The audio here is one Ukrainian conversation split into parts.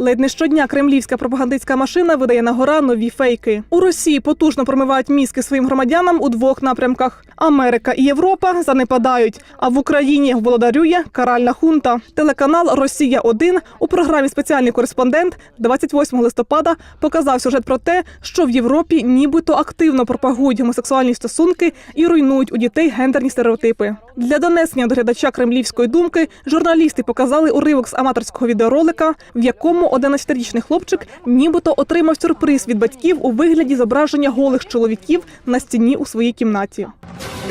Ледь не щодня кремлівська пропагандистська машина видає на гора нові фейки. У Росії потужно промивають мізки своїм громадянам у двох напрямках: Америка і Європа занепадають. А в Україні володарює каральна хунта. Телеканал Росія 1 у програмі Спеціальний кореспондент 28 листопада показав сюжет про те, що в Європі нібито активно пропагують гомосексуальні стосунки і руйнують у дітей гендерні стереотипи. Для донесення до глядача кремлівської думки журналісти показали уривок з аматорського відеоролика, в якому 11-річний хлопчик нібито отримав сюрприз від батьків у вигляді зображення голих чоловіків на стіні у своїй кімнаті.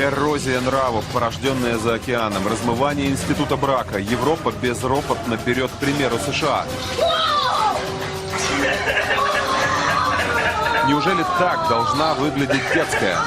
Эрозия нравов, порожденная за океаном, размывание института брака, Европа безропотно берет к примеру США. Неужели так должна выглядеть детская?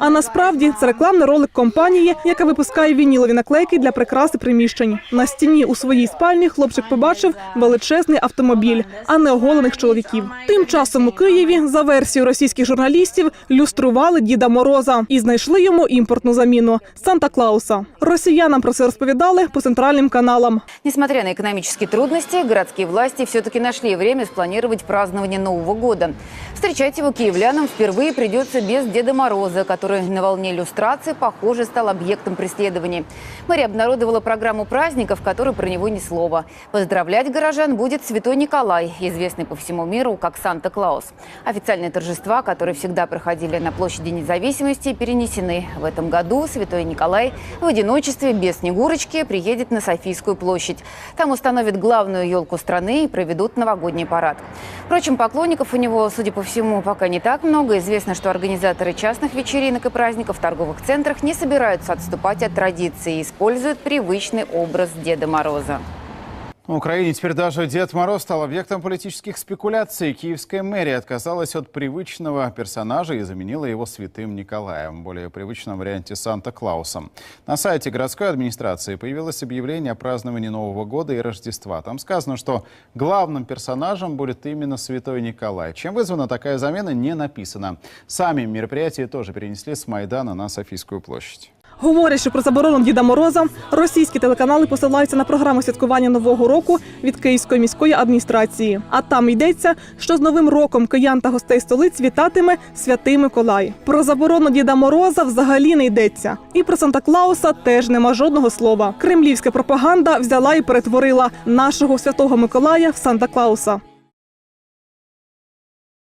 А насправді це рекламний ролик компанії, яка випускає вінілові наклейки для прикраси приміщень. На стіні у своїй спальні хлопчик побачив величезний автомобіль, а не оголених чоловіків. Тим часом у Києві, за версією російських журналістів, люстрували Діда Мороза і знайшли йому імпортну заміну Санта Клауса. Росіянам про це розповідали по центральним каналам. Несмотря на экономические трудности, городские власти все-таки нашли время спланировать празднование Нового года. Встречать его киевлянам впервые придется без Деда Мороза, который на волне иллюстрации, похоже, стал объектом преследований. Мэрия обнародовала программу праздников, в которой про него ни слова. Поздравлять горожан будет Святой Николай, известный по всему миру как Санта-Клаус. Официальные торжества, которые всегда проходили на площади независимости, перенесены. В этом году Святой Николай в одиночестве, без Снегурочки, приедет на Софийскую площадь. Там установят главную елку страны и проведут новогодний парад. Впрочем, поклонников у него, судя по всему, пока не так много. Известно, что организаторы частных вечеринок и праздников в торговых центрах не собираются отступать от традиции и используют привычный образ Деда Мороза. В Украине теперь даже Дед Мороз стал объектом политических спекуляций. Киевская мэрия отказалась от привычного персонажа и заменила его святым Николаем, более привычном варианте Санта-Клаусом. На сайте городской администрации появилось объявление о праздновании Нового года и Рождества. Там сказано, что главным персонажем будет именно святой Николай. Чем вызвана такая замена, не написано. Сами мероприятия тоже перенесли с Майдана на Софийскую площадь. Говорять, що про заборону Діда Мороза російські телеканали посилаються на програму святкування нового року від Київської міської адміністрації. А там йдеться, що з новим роком киян та гостей столиць вітатиме святий Миколай. Про заборону Діда Мороза взагалі не йдеться. І про Санта Клауса теж нема жодного слова. Кремлівська пропаганда взяла і перетворила нашого святого Миколая в Санта Клауса.